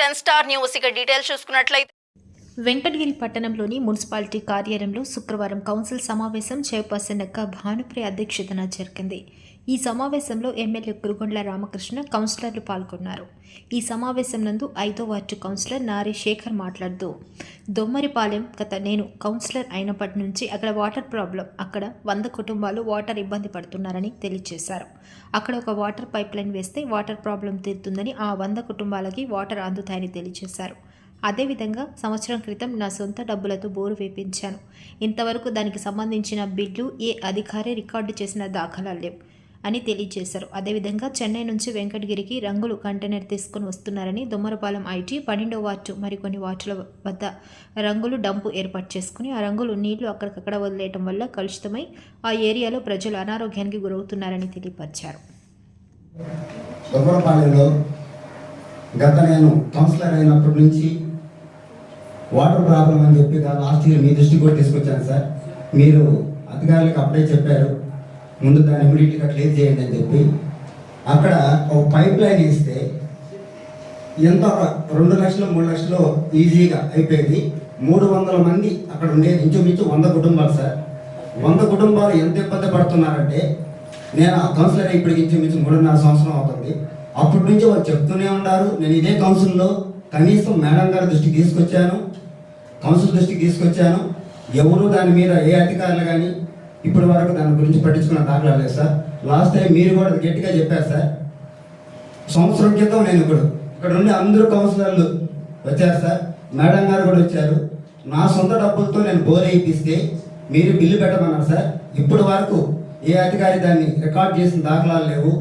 Ten star news. ఇక details చూసుకున్నట్లయితే వెంకటగిరి పట్టణంలోని మున్సిపాలిటీ కార్యాలయంలో శుక్రవారం కౌన్సిల్ సమావేశం చైర్పర్సన్ అక్క భానుప్రియ అధ్యక్షతన జరిగింది. ఈ సమావేశంలో ఎమ్మెల్యే కురుగొండ్ల రామకృష్ణ కౌన్సిలర్లు పాల్గొన్నారు. ఈ సమావేశం నందు ఐదో వార్డు కౌన్సిలర్ నారి శేఖర్ మాట్లాడుతూ దొమ్మరిపాలెం గత నేను కౌన్సిలర్ అయినప్పటి నుంచి అక్కడ వాటర్ ప్రాబ్లం అక్కడ వంద కుటుంబాలు వాటర్ ఇబ్బంది పడుతున్నారని తెలియజేశారు అక్కడ ఒక వాటర్ పైప్ లైన్ వేస్తే వాటర్ ప్రాబ్లం తీరుతుందని ఆ వంద కుటుంబాలకి వాటర్ అందుతాయని తెలియజేశారు అదేవిధంగా సంవత్సరం క్రితం నా సొంత డబ్బులతో బోరు వేపించాను. ఇంతవరకు దానికి సంబంధించిన బిల్లు ఏ అధికారి రికార్డు చేసిన దాఖలాలు. లేవు అని తెలియజేశారు. అదేవిధంగా చెన్నై నుంచి వెంకటగిరికి రంగులు కంటైనర్ తీసుకుని వస్తున్నారని దొమ్మరపాలెం ఐటీ పన్నెండో వార్డు మరికొన్ని వార్డుల వద్ద రంగులు డంపు ఏర్పాటు చేసుకుని ఆ రంగులు నీళ్ళు అక్కడికక్కడ వదిలేయటం వల్ల కలుషితమై ఆ ఏరియాలో ప్రజలు అనారోగ్యానికి గురవుతున్నారని తెలియపరిచారు. గత నేను కౌన్సిలర్ అయినప్పటి నుంచి వాటర్ ప్రాబ్లం అని చెప్పి గా- లాస్ట్ ఇయర్ మీ దృష్టికి కూడా తీసుకొచ్చాను సార్. మీరు అధికారులకు అప్పుడే చెప్పారు. ముందు దాన్ని ఇమీడియట్గా క్లియర్ చేయండి అని చెప్పి అక్కడ ఒక పైప్ లైన్ ఇస్తే ఎంత రెండు లక్షలు మూడు లక్షలు ఈజీగా అయిపోయింది. మూడు వందల మంది అక్కడ ఉండేది ఇంచుమించు వంద కుటుంబాలు సార్. వంద కుటుంబాలు ఎంత ఇబ్బంది పడుతున్నారంటే నేను ఆ కౌన్సిలర్ ఇప్పటికి ఇంచుమించు మూడున్నర సంవత్సరం అవుతుంది. అప్పటి నుంచి వాళ్ళు చెప్తూనే ఉన్నారు. నేను ఇదే కౌన్సిల్లో కనీసం మేడం గారి దృష్టికి తీసుకొచ్చాను కౌన్సిల్ దృష్టికి తీసుకొచ్చాను. ఎవరు దాని మీద ఏ అధికారులు కానీ ఇప్పటి వరకు దాని గురించి పట్టించుకున్న దాఖలా లేదు సార్. లాస్ట్ టైం మీరు కూడా గట్టిగా చెప్పారు సార్. సంవత్సరం క్రితం నేను ఇప్పుడు ఇక్కడ ఉండి అందరూ కౌన్సిలర్లు వచ్చారు సార్. మేడం గారు కూడా వచ్చారు. నా సొంత డబ్బులతో నేను బోర్ వేయిస్తే మీరు బిల్లు పెట్టమన్నారు సార్. ఇప్పటి వరకు ఏ అధికారి దాన్ని రికార్డ్ చేసిన దాఖలాలు లేవు.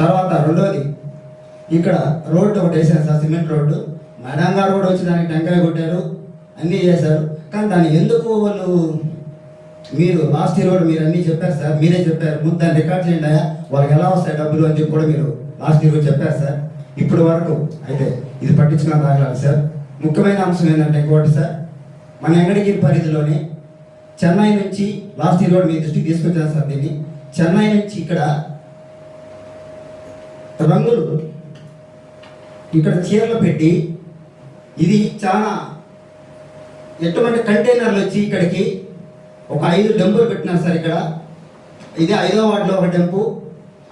తర్వాత రెండోది ఇక్కడ రోడ్డు ఒకటి వేసారు సార్ సిమెంట్ రోడ్డు. మేడం గారు కూడా వచ్చి దానికి టెంకాయ కొట్టారు అన్నీ చేశారు. కానీ దాన్ని ఎందుకు వాళ్ళు మీరు లాస్ట్ ఇయర్ కూడా మీరు అన్నీ చెప్పారు సార్. మీరే చెప్పారు. ముందు దాన్ని రికార్డ్ చేయండి అయ్యా. వాళ్ళకి ఎలా వస్తాయి డబ్బులు అని చెప్పి కూడా మీరు లాస్ట్ ఇయర్ చెప్పారు సార్. ఇప్పటి వరకు అయితే ఇది పట్టించుకున్న దాఖలాలు సార్. ముఖ్యమైన అంశం ఏంటంటే ఇంకోటి సార్. మన ఎంగడగిరి పరిధిలోని చెన్నై నుంచి లాస్ట్ ఇయర్ కూడా మీ దృష్టికి తీసుకొచ్చాను సార్ దీన్ని. చెన్నై నుంచి ఇక్కడ రంగులు ఇక్కడ చీరలు పెట్టి ఇది చాలా ఎటువంటి కంటైనర్లు వచ్చి ఇక్కడికి ఒక ఐదు డెంపులు పెట్టినారు సార్ ఇక్కడ. ఇది ఐదో వార్డులో ఒక డెంపు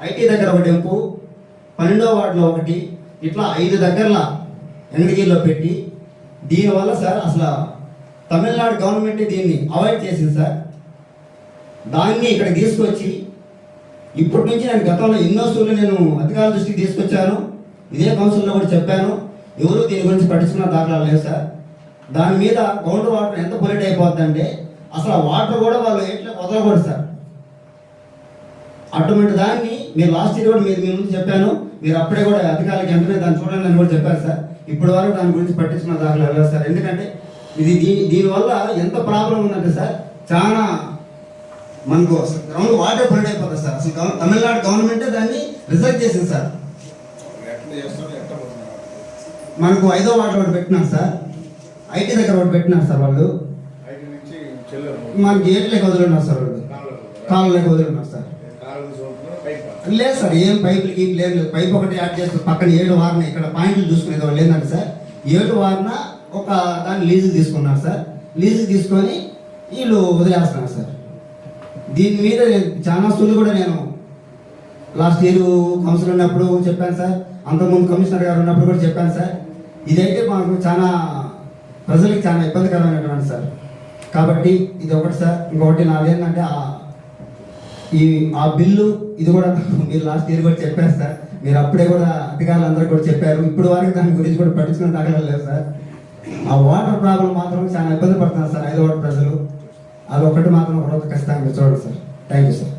ఐటీ దగ్గర ఒక డెంపు పన్నెండో వార్డులో ఒకటి ఇట్లా ఐదు దగ్గరలో ఎంగడిగిరిలో పెట్టి దీనివల్ల సార్ అసలు తమిళనాడు గవర్నమెంట్ దీన్ని అవాయిడ్ చేసింది సార్. దాన్ని ఇక్కడ తీసుకొచ్చి ఇప్పటి నుంచి నేను గతంలో ఎన్నో సూర్లు నేను అధికారుల దృష్టికి తీసుకొచ్చాను. ఇదే కౌన్సిల్లో కూడా చెప్పాను. ఎవరు దీని గురించి పట్టించుకున్న దాఖలాలు లేవు సార్. దాని మీద గ్రౌండ్ వాటర్ ఎంత పొలిట్ అయిపోద్దంటే అసలు ఆ వాటర్ కూడా వాళ్ళు ఎట్లా వదలకూడదు సార్. అటువంటి దాన్ని మీరు లాస్ట్ ఇయర్ కూడా మీరు మీ ముందు చెప్పాను. మీరు అప్పుడే కూడా అధికారులకు వెంటనే దాన్ని చూడండి అని కూడా చెప్పారు సార్. ఇప్పటి వరకు దాని గురించి పట్టించిన దాఖలు లేవు సార్. ఎందుకంటే ఇది దీని దీనివల్ల ఎంత ప్రాబ్లం ఉందంటే సార్ చాలా మనకు గ్రౌండ్ వాటర్ పొలిట్ అయిపోతుంది సార్. అసలు తమిళనాడు గవర్నమెంటే దాన్ని రిజర్వ్ చేసింది సార్. మనకు ఐదో వాటర్ ఒకటి పెట్టినారు సార్. ఐటీ దగ్గర ఒకటి పెట్టినారు సార్ వాళ్ళు. చెల్లెలు మన గేట్లకి వదిలిన్నారు సార్ వాళ్ళు. కాళ్ళకి వదిలిన్నారు సార్. లేదు సార్ ఏం పైపులు గీపులు ఏం లేదు పైప్ ఒకటి యాడ్ చేస్తారు పక్కన ఏడు వారిన ఇక్కడ పాయింట్లు చూసుకునేది వాళ్ళు ఏంటంటే సార్ ఏడు వారిన ఒక దాన్ని లీజుకి తీసుకున్నారు సార్. లీజుకి తీసుకొని వీళ్ళు వదిలేస్తున్నారు సార్. దీని మీద చాలా సూళ్ళు కూడా నేను లాస్ట్ ఇయర్ కౌన్సిల్ ఉన్నప్పుడు చెప్పాను సార్. అంతకుముందు కమిషనర్ గారు ఉన్నప్పుడు కూడా చెప్పాను సార్. ఇదైతే మాకు చాలా ప్రజలకు చాలా ఇబ్బందికరమైనటువంటి సార్. కాబట్టి ఇది ఒకటి సార్ ఇంకొకటి నాదేంటంటే ఆ ఈ ఆ బిల్లు ఇది కూడా మీరు లాస్ట్ ఇయర్ కూడా చెప్పారు సార్. మీరు అప్పుడే కూడా అధికారులు అందరూ కూడా చెప్పారు. ఇప్పుడు వరకు దాని గురించి కూడా పట్టించుకుని లేదు సార్. ఆ వాటర్ ప్రాబ్లం మాత్రం చాలా ఇబ్బంది పడుతున్నారు సార్ ఐదు వాటర్ ప్రజలు. అది ఒకటి మాత్రం ఒక ఖచ్చితంగా చూడండి సార్. Thank you sir.